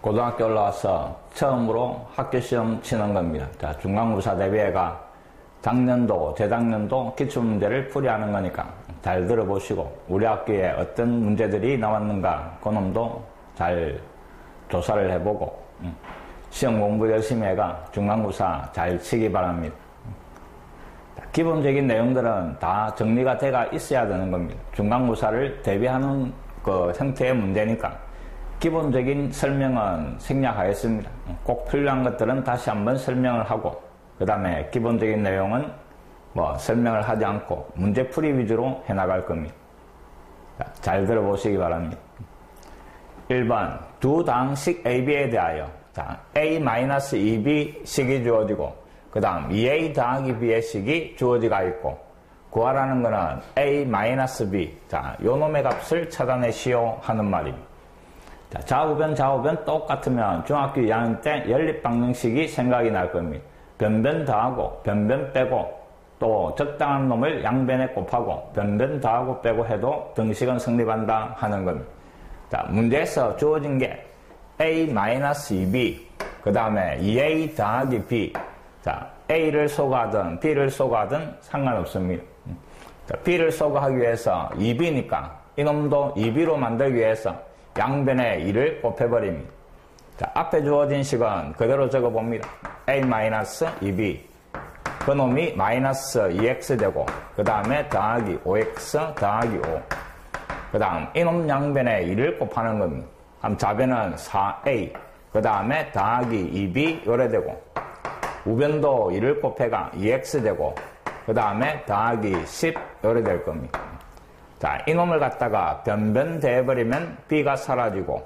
고등학교 올라와서 처음으로 학교 시험 치는 겁니다. 자, 중간고사 대비해가 작년도, 재작년도 기출문제를 풀이하는 거니까 잘 들어보시고 우리 학교에 어떤 문제들이 나왔는가 그놈도 잘 조사를 해보고 음, 시험 공부 열심히 해가 중간고사 잘 치기 바랍니다. 기본적인 내용들은 다 정리가 돼가 있어야 되는 겁니다. 중간고사를 대비하는 그 형태의 문제니까 기본적인 설명은 생략하였습니다. 꼭 필요한 것들은 다시 한번 설명을 하고 그 다음에 기본적인 내용은 뭐 설명을 하지 않고 문제풀이 위주로 해나갈 겁니다. 자, 잘 들어보시기 바랍니다. 1번 두 당식 AB에 대하여 자, A-2B 식이 주어지고 그 다음 2A 더하기 B의 식이 주어지가 있고 구하라는 것은 A-B 자, 요 놈의 값을 찾아내시오 하는 말입니다. 자, 좌우변, 좌우변 똑같으면 중학교 2학년 때 연립방정식이 생각이 날 겁니다. 변변 더하고 변변 빼고 또 적당한 놈을 양변에 곱하고 변변 더하고 빼고 해도 등식은 성립한다 하는 겁니다. 자, 문제에서 주어진 게 A-2B 그 다음에 2A 더하기 B 자, A를 소거하든 B를 소거하든 상관없습니다. 자, B를 소거하기 위해서 2B니까 이놈도 2B로 만들기 위해서 양변에 2를 곱해버립니다. 자, 앞에 주어진 식은 그대로 적어봅니다. a-2b 그놈이 마이너스 2x 되고 그 다음에 더하기 5x 더하기 5. 그 다음 이놈 양변에 2를 곱하는 겁니다. 그럼 좌변은 4a 그 다음에 더하기 2b 요래 되고 우변도 2를 곱해가 2x 되고 그 다음에 더하기 10 요래 될 겁니다. 자, 이놈을 갖다가 변변대해버리면 B가 사라지고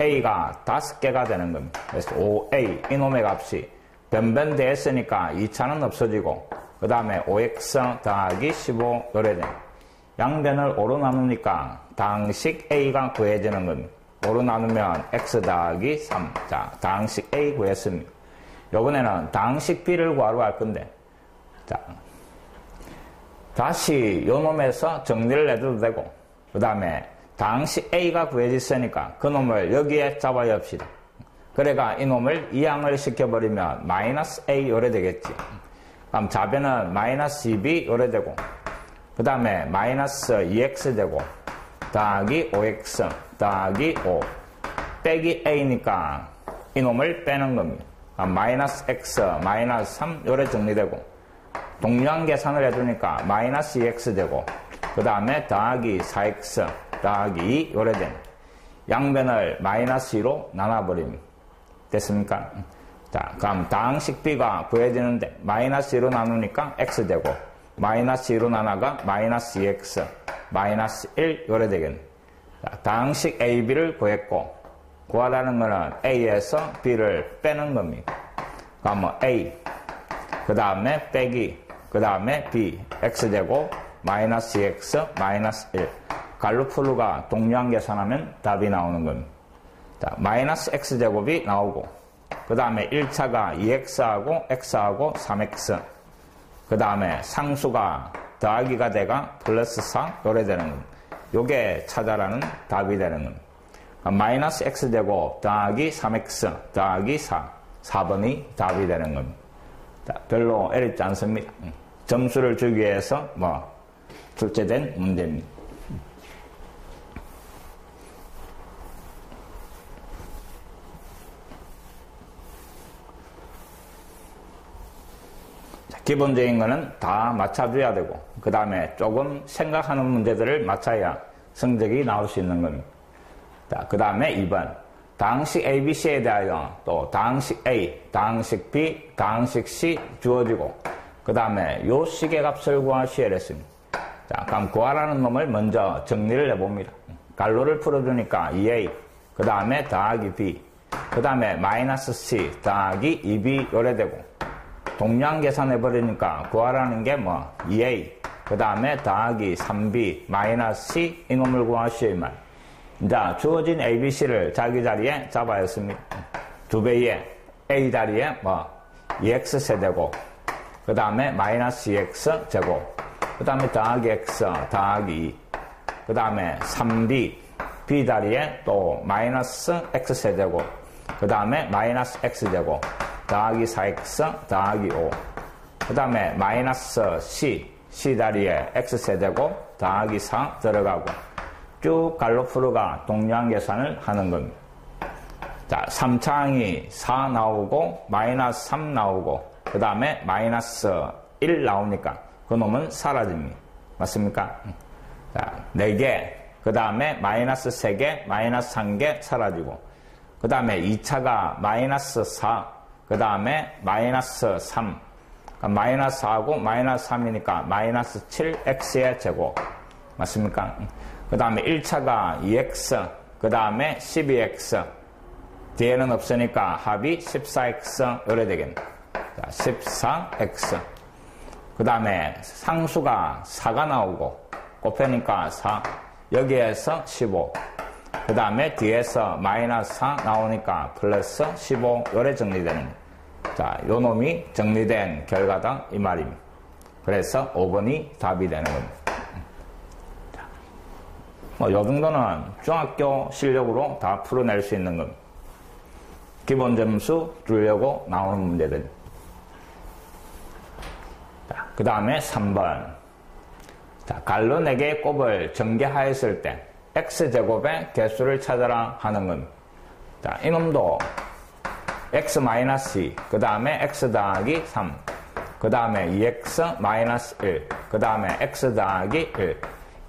A가 다섯 개가 되는 겁니다. 그래서 5A 이놈의 값이 변변대했으니까 2차는 없어지고 그 다음에 5X 더하기 15 요래 돼. 양변을 5로 나누니까 당식 A가 구해지는 겁니다. 5로 나누면 X 더하기 3. 자, 당식 A 구했습니다. 요번에는 당식 B를 구하러 갈 건데 자, 다시 요 놈에서 정리를 해도 되고 그 다음에 당시 A가 구해졌으니까 그 놈을 여기에 잡아야 합시다. 그래가 이 놈을 이항을 시켜버리면 마이너스 A 요래 되겠지. 그럼 좌변은 마이너스 2B 요래 되고 그 다음에 마이너스 2X 되고 더하기 5X 더하기 5 빼기 A니까 이 놈을 빼는 겁니다. 마이너스 X 마이너스 3 요래 정리되고 동류한 계산을 해주니까 마이너스 2x 되고 그 다음에 더하기 4x 더하기 2 요래 된 양변을 마이너스 2로 나눠버립니다. 됐습니까? 자, 그럼 당식 b가 구해지는데 마이너스 2로 나누니까 x 되고 마이너스 2로 나눠가 마이너스 2x 마이너스 1 요래 되겠네. 자, 당식 ab를 구했고 구하라는 것은 a에서 b를 빼는 겁니다. 그러면 a 그 다음에 빼기 그 다음에 b, x제곱 마이너스 x 마이너스 1 갈루프루가 동류한 계산하면 답이 나오는 겁니다. 자, 마이너스 x제곱이 나오고 그 다음에 1차가 2x하고 x하고 3x 그 다음에 상수가 더하기가 돼가 플러스 4 요래 되는 겁니다. 요게 찾아라는 답이 되는 겁니다. 마이너스 x제곱 더하기 3x 더하기 4 4번이 답이 되는 겁니다. 자, 별로 어렵지 않습니다. 점수를 주기 위해서 뭐 출제된 문제입니다. 기본적인 거는 다 맞춰줘야 되고 그 다음에 조금 생각하는 문제들을 맞춰야 성적이 나올 수 있는 겁니다. 자, 그 다음에 2번 당식 ABC에 대하여 또 당식 A, 당식 B, 당식 C 주어지고 그 다음에 요 식의 값을 구하시오 했습니다. 자, 그럼 구하라는 놈을 먼저 정리를 해봅니다. 갈로를 풀어주니까 2a, 그 다음에 더하기 b, 그 다음에 마이너스 c 더하기 2b 요래 되고 동량 계산해버리니까 구하라는 게 뭐 2a, 그 다음에 더하기 3b 마이너스 c 이놈을 구하시오 이 말. 자, 주어진 abc를 자기 자리에 잡아야 했습니다. 두 배의 a 자리에 뭐 2x 세대고 그 다음에 마이너스 2x 제곱 그 다음에 더하기 x 더하기 2그 다음에 3b B다리에 또 마이너스 X세제곱, 그 다음에 마이너스 X제곱, 더하기 4X, 더하기 5. 그 다음에 마이너스 C, C다리에 X세제곱, 더하기 4 들어가고, 쭉 갈로프루가 동량 계산을 하는 겁니다. 자, 3창이 4 나오고, 마이너스 3 나오고, 그 다음에 마이너스 1 나오니까 그 놈은 사라집니다. 맞습니까? 자, 4개, 그 다음에 마이너스 3개, 마이너스 1개 사라지고, 그 다음에 2차가 마이너스 4, 그 다음에 마이너스 3, 그러니까 마이너스 4하고 마이너스 3이니까 마이너스 7x의 제곱. 맞습니까? 그 다음에 1차가 2x, 그 다음에 12x. 뒤에는 없으니까 합이 14x 요래 되겠네. 자, 14x. 그 다음에 상수가 4가 나오고 곱하니까 4. 여기에서 15. 그 다음에 뒤에서 마이너스 4 나오니까 플러스 15 요래 정리되는 자, 요 놈이 정리된 결과다 이 말입니다. 그래서 5번이 답이 되는 겁니다. 뭐, 요 정도는 중학교 실력으로 다 풀어낼 수 있는 겁니다. 기본 점수 주려고 나오는 문제들. 자, 그 다음에 3번. 자, 4개의 곱을 전개하였을 때 x제곱의 개수를 찾아라 하는 겁니다. 자, 이놈도 x 마이너스 2, 그 다음에 x 더하기 3, 그 다음에 2x 마이너스 1, 그 다음에 x 더하기 1.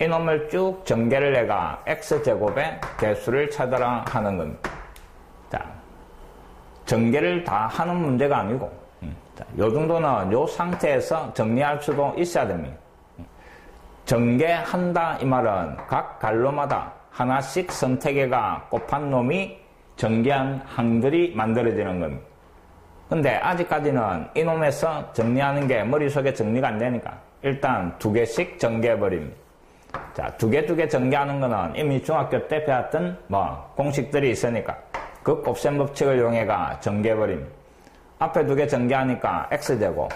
이놈을 쭉 전개를 내가 x제곱의 개수를 찾아라 하는 겁니다. 자, 전개를 다 하는 문제가 아니고, 요 정도는 요 상태에서 정리할 수도 있어야 됩니다. 전개한다 이 말은 각 갈로마다 하나씩 선택해가 곱한 놈이 전개한 항들이 만들어지는 겁니다. 근데 아직까지는 이놈에서 정리하는 게 머릿속에 정리가 안 되니까 일단 두 개씩 전개해버립니다. 자, 두 개 두개 전개하는 거는 이미 중학교 때 배웠던 뭐 공식들이 있으니까 그 곱셈 법칙을 이용해가 전개해버립니다. 앞에 두 개 전개하니까 x제곱,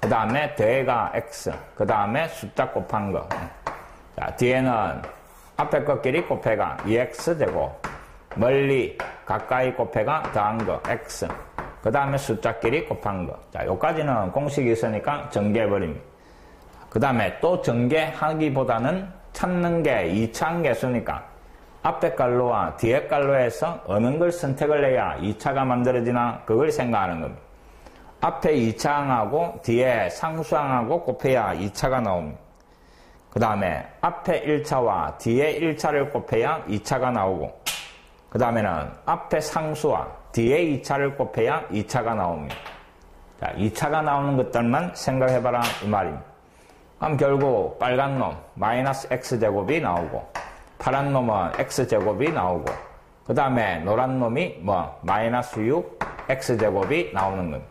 그 다음에 대가 x, 그 다음에 숫자 곱한 거. 자, 뒤에는 앞에 것끼리 곱해가 2x제곱, 멀리 가까이 곱해가 더한 거 x, 그 다음에 숫자끼리 곱한 거. 자, 여기까지는 공식이 있으니까 전개해버립니다. 그 다음에 또 전개하기보다는 찾는 게 2차 개수니까 앞에 갈로와 뒤에 갈로에서 어느 걸 선택을 해야 2차가 만들어지나 그걸 생각하는 겁니다. 앞에 2차항하고 뒤에 상수항하고 곱해야 2차가 나옵니다. 그 다음에 앞에 1차와 뒤에 1차를 곱해야 2차가 나오고 그 다음에는 앞에 상수와 뒤에 2차를 곱해야 2차가 나옵니다. 자, 2차가 나오는 것들만 생각해봐라 이 말입니다. 그럼 결국 빨간 놈 마이너스 x제곱이 나오고 파란 놈은 x제곱이 나오고 그 다음에 노란 놈이 뭐 마이너스 6 x제곱이 나오는 겁니다.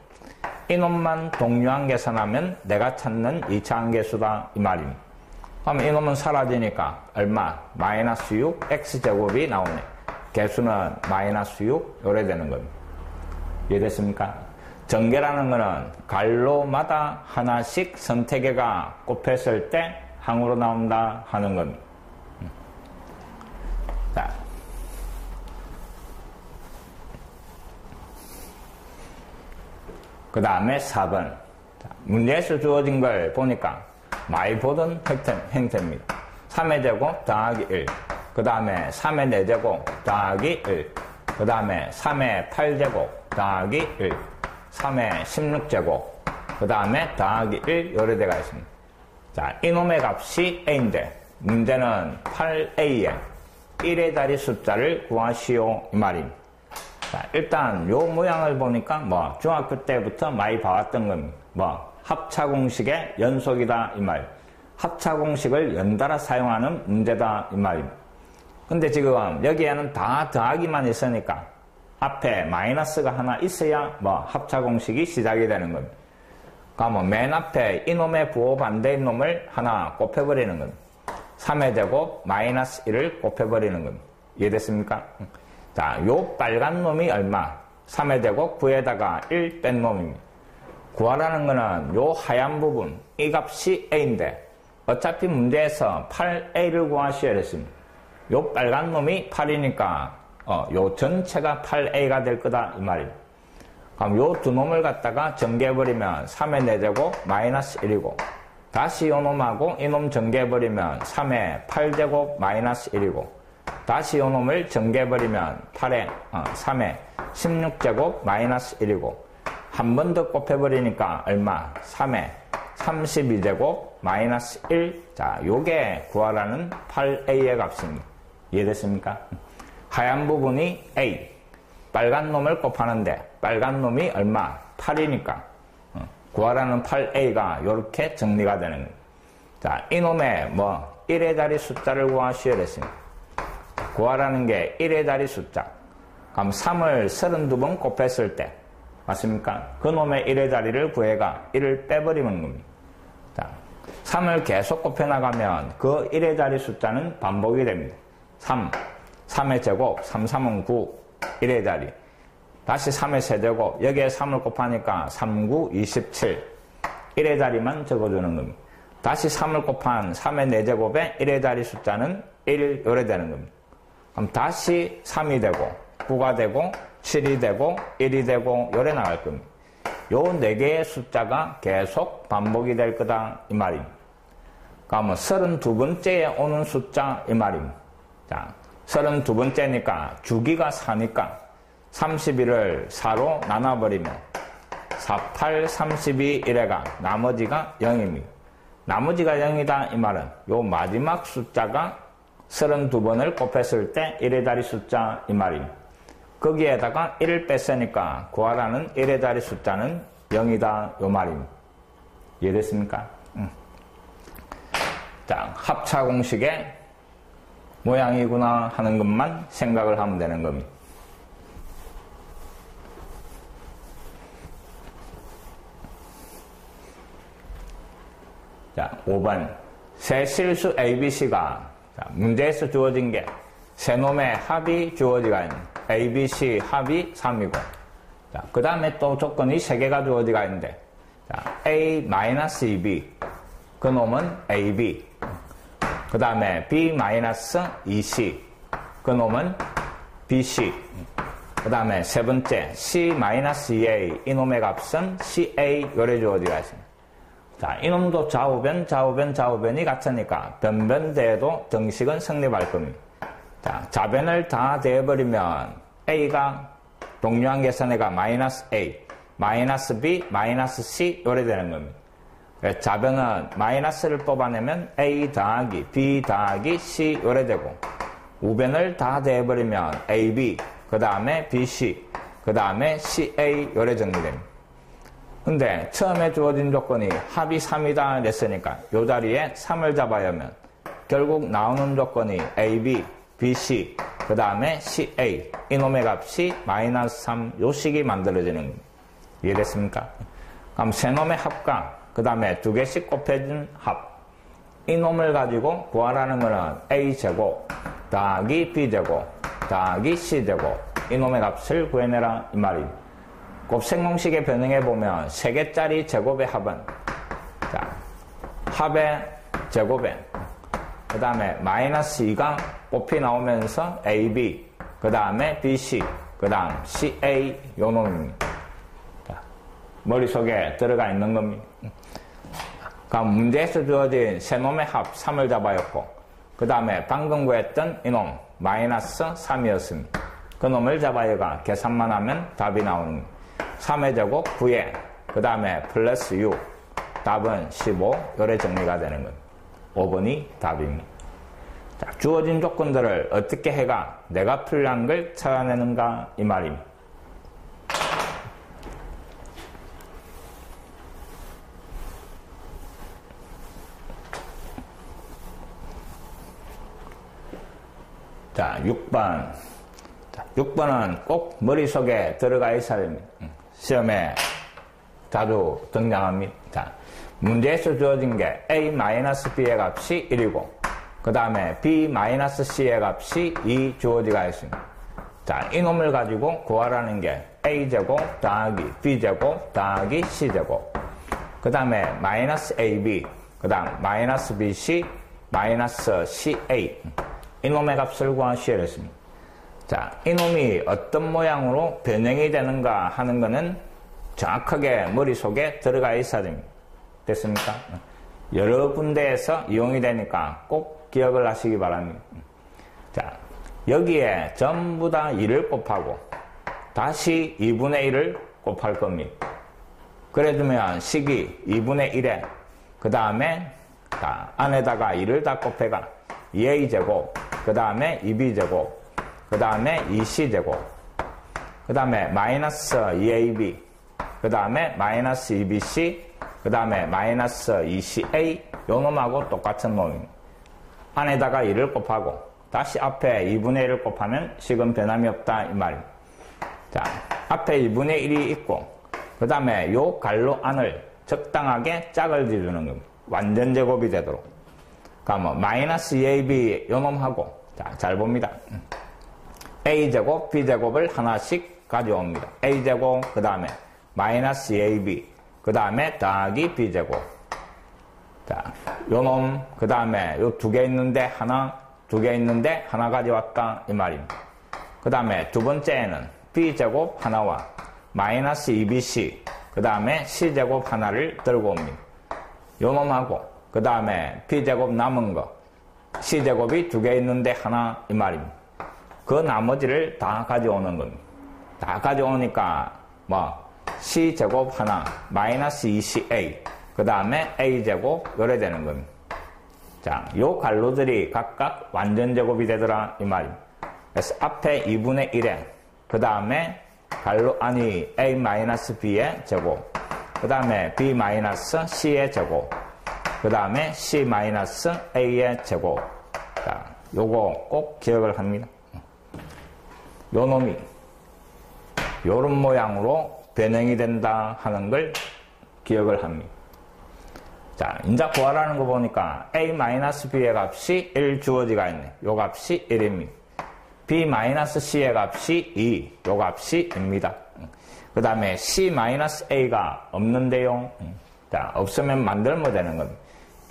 이놈만 동류항 계산하면 내가 찾는 2차항 계수다 이 말입니다. 그럼 이놈은 사라지니까 얼마? 마이너스 6 x제곱이 나오네. 개수는 마이너스 6 요래 되는 겁니다. 이해됐습니까? 전개라는 것은 갈로마다 하나씩 선택해가 곱했을 때 항으로 나온다 하는 겁니다. 자. 그 다음에 4번. 문제에서 주어진 걸 보니까 많이 보던 행태, 입니다 3의 제곱 더하기 1. 그 다음에 3의 4제곱 더하기 1. 그 다음에 3의 8제곱 더하기 1. 3의 16제곱. 그 다음에 더하기 1 요래대가 있습니다. 자, 이놈의 값이 a인데 문제는 8a에 1의 자리 숫자를 구하시오 이 말입니다. 자, 일단 요 모양을 보니까 뭐 중학교 때부터 많이 봐왔던 겁니다. 뭐 합차 공식의 연속이다 이 말. 합차 공식을 연달아 사용하는 문제다 이 말입니다. 근데 지금 여기에는 다 더하기만 있으니까 앞에 마이너스가 하나 있어야 뭐 합차 공식이 시작이 되는 겁니다. 그러면 맨 앞에 이놈의 부호 반대인 놈을 하나 곱해버리는 겁니다. 3의 제곱 마이너스 1을 곱해버리는 겁니다. 이해됐습니까? 자, 요 빨간 놈이 얼마? 3의 제곱 9에다가 1 뺀 놈입니다. 구하라는 거는 요 하얀 부분, 이 값이 A인데 어차피 문제에서 8A를 구하셔야 됐습니다. 요 빨간 놈이 8이니까 어, 요 전체가 8a가 될 거다 이 말이에요. 그럼 요 두 놈을 갖다가 전개해버리면 3의 4제곱 마이너스 1이고 다시 요 놈하고 이놈 전개해버리면 3의 8제곱 마이너스 1이고 다시 요 놈을 전개해버리면 8의 어, 3의 16제곱 마이너스 1이고 한 번 더 곱해버리니까 얼마? 3의 32제곱 마이너스 1. 자, 요게 구하라는 8a의 값입니다. 이해됐습니까? 하얀 부분이 a. 빨간 놈을 곱하는데 빨간 놈이 얼마? 8이니까 어, 구하라는 8a가 이렇게 정리가 되는. 자, 이놈의 뭐 1의 자리 숫자를 구하시오 됐습니다. 구하라는 게 1의 자리 숫자. 그럼 3을 32번 곱했을 때 맞습니까? 그놈의 1의 자리를 구해가 1을 빼버리는 겁니다. 자, 3을 계속 곱해나가면 그 1의 자리 숫자는 반복이 됩니다. 3, 3의 제곱, 3, 3은 9, 1의 자리. 다시 3의 세제곱, 여기에 3을 곱하니까 3, 9, 27. 1의 자리만 적어주는 겁니다. 다시 3을 곱한 3의 4제곱에 1의 자리 숫자는 1, 요래 되는 겁니다. 그럼 다시 3이 되고, 9가 되고, 7이 되고, 1이 되고, 요래 나갈 겁니다. 요네 개의 숫자가 계속 반복이 될 거다, 이 말입니다. 그러면 32번째에 오는 숫자, 이 말입니다. 자, 32번째니까 주기가 4니까 31을 4로 나눠버리면 4, 8, 32, 1회가 나머지가 0입니다. 나머지가 0이다 이 말은 요 마지막 숫자가 32번을 곱했을 때 1의 자리 숫자 이 말입니다. 거기에다가 1을 뺐으니까 구하라는 1의 자리 숫자는 0이다 요 말입니다. 이해됐습니까? 응. 자, 합차 공식의 모양이구나 하는 것만 생각을 하면 되는 겁니다. 자, 5번. 새 실수 ABC가 문제에서 주어진 게 세 놈의 합이 주어지가 있는 ABC 합이 3이고. 자, 그 다음에 또 조건이 3개가 주어지가 있는데 자, A-2B 그 놈은 AB 그 다음에 B-2C 그 놈은 BC 그 다음에 세 번째 C-EA 이놈의 값은 CA 요래 주어지가 있습니다. 자, 이놈도 좌우변, 좌우변, 좌우변이 같으니까 변변대에도 정식은 성립할 겁니다. 자, 좌변을 다 대버리면 A가 동류한 계산해가 마이너스 A, 마이너스 B, 마이너스 C 요래 되는 겁니다. 좌변은 마이너스를 뽑아내면 A 더하기 B 더하기 C 요래 되고 우변을 다 대버리면 AB, 그 다음에 BC, 그 다음에 CA 요래 정리됩니다. 근데 처음에 주어진 조건이 합이 3이다 냈으니까 요 자리에 3을 잡아야 하면 결국 나오는 조건이 AB, BC, 그 다음에 CA 이놈의 값이 마이너스 3 요 식이 만들어지는 겁니다. 이해됐습니까? 그럼 세 놈의 합과 그 다음에 두 개씩 곱해진 합 이놈을 가지고 구하라는 것은 A제곱 더하기 B제곱 더하기 C제곱 이놈의 값을 구해내라 이 말입니다. 곱셈 공식에 변형해 보면 3개짜리 제곱의 합은 자, 합의 제곱에 그 다음에 마이너스 2가 곱이 나오면서 AB 그 다음에 BC 그 다음 CA 요 놈입니다. 자, 머릿속에 들어가 있는 겁니다. 문제에서 주어진 세 놈의 합 3을 잡아였고 그 다음에 방금 구했던 이놈 마이너스 3이었습니다. 그 놈을 잡아여가 계산만 하면 답이 나오는 겁니다. 3의 제곱 9에 그 다음에 플러스 6 답은 15 요래 정리가 되는 겁니다. 5번이 답입니다. 자, 주어진 조건들을 어떻게 해가 내가 필요한 걸 찾아내는가 이 말입니다. 자, 6번. 자, 6번은 꼭 머릿속에 들어가 있어야 됩니다. 시험에 자주 등장합니다. 자, 문제에서 주어진 게 a-b의 값이 1이고 그 다음에 b-c의 값이 2 주어지가 있습니다. 자, 이놈을 가지고 구하라는 게 a제곱 더하기 b제곱 더하기 c제곱 그 다음에 마이너스 ab 그 다음 마이너스 bc 마이너스 ca 이놈의 값을 구하시오 이랬습니다. 자, 이놈이 어떤 모양으로 변형이 되는가 하는 것은 정확하게 머릿속에 들어가 있어야 됩니다. 됐습니까? 여러 군데에서 이용이 되니까 꼭 기억을 하시기 바랍니다. 자, 여기에 전부 다 2를 곱하고 다시 2분의 1을 곱할 겁니다. 그래 두면 식이 2분의 1에 그 다음에 안에다가 2를 다 곱해가 2a제곱 그 다음에 2b제곱 그 다음에 2c제곱 그 다음에 마이너스 2ab 그 다음에 마이너스 2bc 그 다음에 마이너스 2ca 요 놈하고 똑같은 놈입니다. 안에다가 2를 곱하고 다시 앞에 2분의 1을 곱하면 식은 변함이 없다 이 말입니다. 자, 앞에 2분의 1이 있고 그 다음에 요 갈로 안을 적당하게 짝을 지주는 겁니다. 완전 제곱이 되도록. 그러면 마이너스 2ab 요 놈하고 자, 잘 봅니다. A제곱, b제곱을 하나씩 가져옵니다. a제곱, 그 다음에 마이너스 ab, 그 다음에 더하기 b제곱. 자, 요 놈, 그 다음에 요 두 개 있는데 하나, 두 개 있는데 하나 가져왔다 이 말입니다. 그 다음에 두 번째에는 b제곱 하나와 마이너스 2bc 그 다음에 c제곱 하나를 들고 옵니다. 요 놈하고 그 다음에 b제곱 남은 거 c제곱이 두 개 있는데 하나 이 말입니다. 그 나머지를 다 가져오는 겁니다. 다 가져오니까 뭐 c제곱 하나 마이너스 2ca 그 다음에 a제곱 요래 되는 겁니다. 자, 요 갈로들이 각각 완전 제곱이 되더라 이 말입니다. 그래서 앞에 2분의 1에 그 다음에 갈로 아니 a 마이너스 b의 제곱 그 다음에 b 마이너스 c의 제곱 그 다음에 c 마이너스 a의 제곱 자, 요거 꼭 기억을 합니다. 요 놈이 요런 모양으로 변형이 된다 하는 걸 기억을 합니다. 자, 인자 구하라는 거 보니까 a-b의 값이 1 주어지가 있네. 요 값이 1입니다. b-c의 값이 2, 요 값이 2입니다. 그 다음에 c-a가 없는데요. 자, 없으면 만들면 되는 겁니다.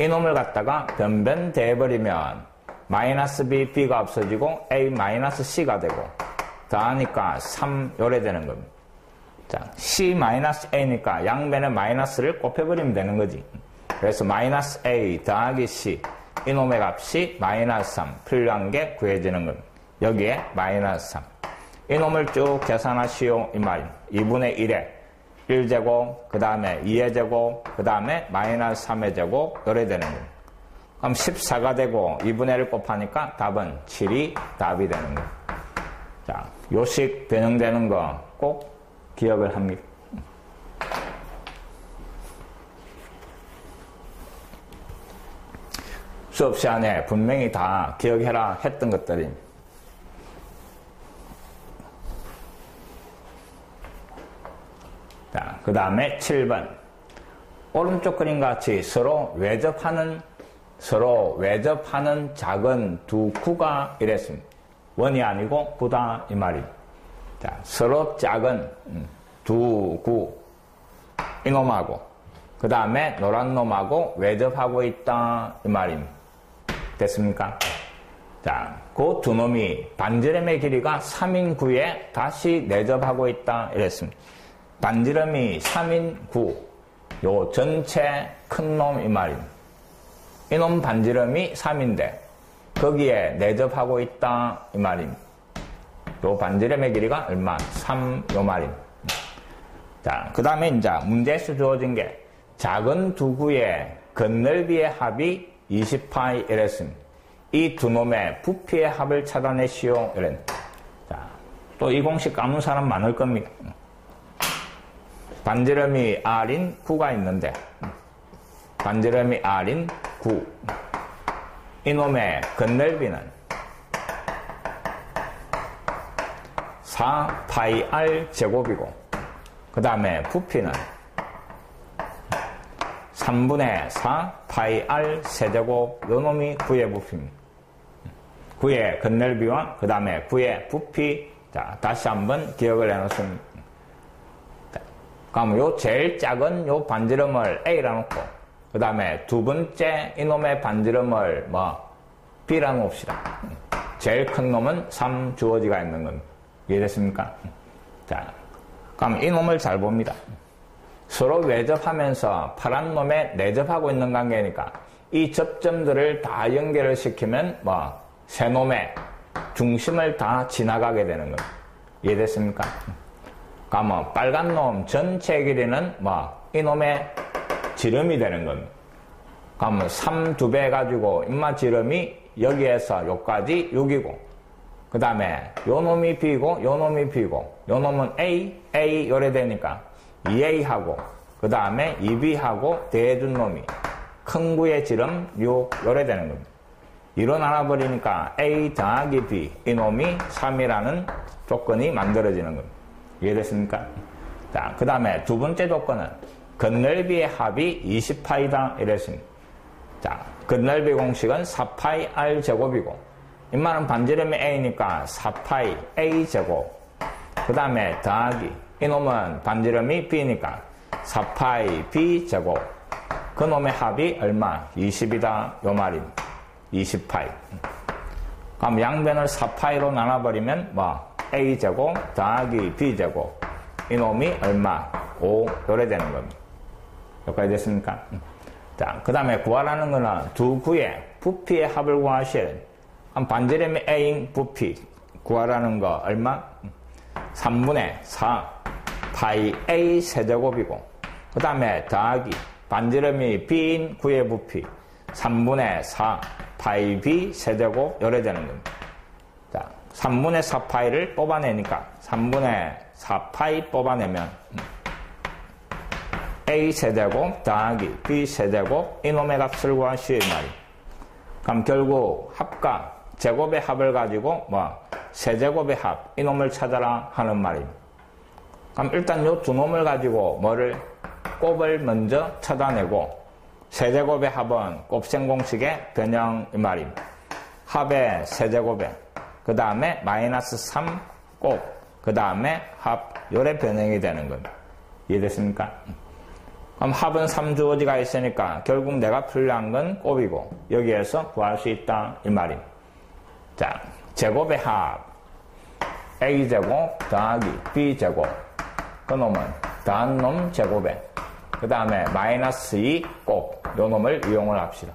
이놈을 갖다가 변변대해버리면 마이너스 b, b가 없어지고 a 마이너스 c가 되고 더하니까 3 요래 되는 겁니다. 자, c 마이너스 a니까 양변에 마이너스를 곱해버리면 되는 거지. 그래서 마이너스 a 더하기 c 이놈의 값이 마이너스 3 필요한 게 구해지는 겁니다. 여기에 마이너스 3 이놈을 쭉 계산하시오 이 말입니다. 2분의 1에 1제곱 그 다음에 2의 제곱 그 다음에 마이너스 3의 제곱 요래 되는 겁니다. 그럼 14가 되고 2분의 1을 곱하니까 답은 7이 답이 되는 거예요. 자, 요식 변형되는 거 꼭 기억을 합니다. 수업 시간에 분명히 다 기억해라 했던 것들이 자, 그 다음에 7번. 오른쪽 그림 같이 서로 외접하는, 서로 외접하는 작은 두 구가 이랬습니다. 원이 아니고 구다, 이 말입니다. 자, 서로 작은 음, 두 구, 이놈하고, 그 다음에 노란 놈하고 외접하고 있다, 이 말입니다. 됐습니까? 자, 그 두 놈이 반지름의 길이가 3인 9에 다시 내접하고 있다 이랬습니다. 반지름이 3인 9, 요 전체 큰 놈 이 말입니다. 이놈 반지름이 3인데 거기에 내접하고 있다 이 말입니다. 요 반지름의 길이가 얼마? 3 요 말입니다. 자, 그 다음에 이제 문제에서 주어진 게 작은 두 구의 겉넓이의 합이 20파이 이랬습니다. 이두 놈의 부피의 합을 찾아내시오 이랬 자, 또 이 공식 까는 사람 많을 겁니다. 반지름이 R인 9가 있는데 반지름이 R인 9 이놈의 겉넓이는 4파이 R 제곱이고 그 다음에 부피는 3분의 4 파이 r 세제곱 요놈이 구의 부피입니다. 구의 겉넓이와 그 다음에 구의 부피 자 다시 한번 기억을 해놓습니다. 그럼 요 제일 작은 요 반지름을 A라 놓고 그 다음에 두 번째 이놈의 반지름을 뭐 B라 놓읍시다. 제일 큰 놈은 3 주어지가 있는 겁니다. 이해됐습니까? 자, 그럼 이 놈을 잘 봅니다. 서로 외접하면서 파란 놈에 내접하고 있는 관계니까 이 접점들을 다 연결을 시키면 뭐새 놈의 중심을 다 지나가게 되는 겁니다. 이해됐습니까? 그러면 뭐 빨간 놈 전체 길이는 뭐 이놈의 지름이 되는 겁니다. 그러면 3두배 가지고 인마 지름이 여기에서 여기까지 6이고 그 다음에 요 놈이 B고 요 놈이 B고 요 놈은 A, A 요래 되니까 2A하고 그 다음에 2B하고 대해준 놈이 큰 구의 지름 6 요래 되는 겁니다. 이로 나눠버리니까 A 더하기 B 이놈이 3이라는 조건이 만들어지는 겁니다. 이해됐습니까? 자, 그 다음에 두 번째 조건은 건넓이의 합이 20파이다 이랬습니다. 자, 건넓이 공식은 4파이 R 제곱이고 인마는 반지름이 A니까 4파이 A 제곱 그 다음에 더하기 이놈은 반지름이 B니까 4파이 B 제곱 그 놈의 합이 얼마? 20이다 요 말입니다. 20파이. 그럼 양변을 4파이로 나눠버리면 뭐 A제곱 더하기 B제곱 이놈이 얼마? 5 요래 되는 겁니다. 여기까지 됐습니까? 자, 그 다음에 구하라는 거는 두 구의 부피의 합을 구하셔야 돼요. 반지름이 A인 부피 구하라는 거 얼마? 3분의 4 파이 A 세제곱이고 그 다음에 더하기 반지름이 B인 구의 부피 3분의 4 파이 B 세제곱 열에 되는 겁니다. 자, 3분의 4 파이를 뽑아내니까 3분의 4 파이 뽑아내면 A 세제곱 더하기 B 세제곱 이놈의 값을 구하시오 말이. 그럼 결국 합과 제곱의 합을 가지고 뭐 세제곱의 합 이놈을 찾아라 하는 말입니다. 그럼 일단 요 두 놈을 가지고 뭐를 곱을 먼저 찾아내고 세제곱의 합은 곱셈 공식의 변형 이 말입니다. 합의 세제곱에 그 다음에 마이너스 3 곱, 그 다음에 합 요래 변형이 되는 겁니다. 이해됐습니까? 그럼 합은 3주어지가 있으니까 결국 내가 풀려한 건 곱이고 여기에서 구할 수 있다 이 말입니다. 자, 제곱의 합 A제곱 더하기 B제곱 그 놈은 더한 놈 제곱에 그 다음에 마이너스 2 곱, 요 놈을 이용을 합시다.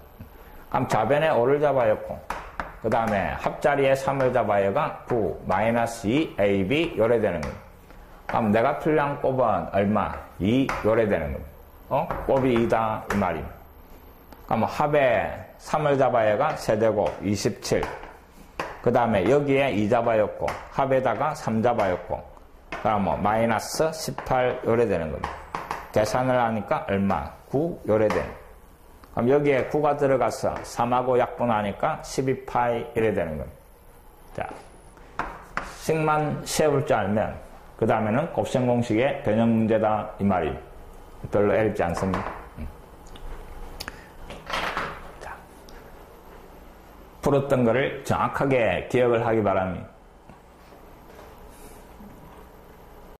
그럼 좌변에 5를 잡아였고, 그 다음에 합자리에 3을 잡아여가 9, 마이너스 2, AB, 요래 되는 겁니다. 그럼 내가 필요한 곱은 얼마? 2, 요래 되는 겁니다. 어? 2다, 이 말입니다. 그럼 합에 3을 잡아여가 세제곱 27. 그 다음에 여기에 2 잡아였고, 합에다가 3 잡아였고, 그럼 뭐 마이너스 18 요래 되는 겁니다. 계산을 하니까 얼마? 9 요래된. 그럼 여기에 9가 들어가서 3하고 약분하니까 12파이 이래 되는 겁니다. 자, 식만 세울 줄 알면 그 다음에는 곱셈 공식의 변형 문제다 이 말이 별로 어렵지 않습니다. 음. 자, 풀었던 거를 정확하게 기억을 하기 바랍니다.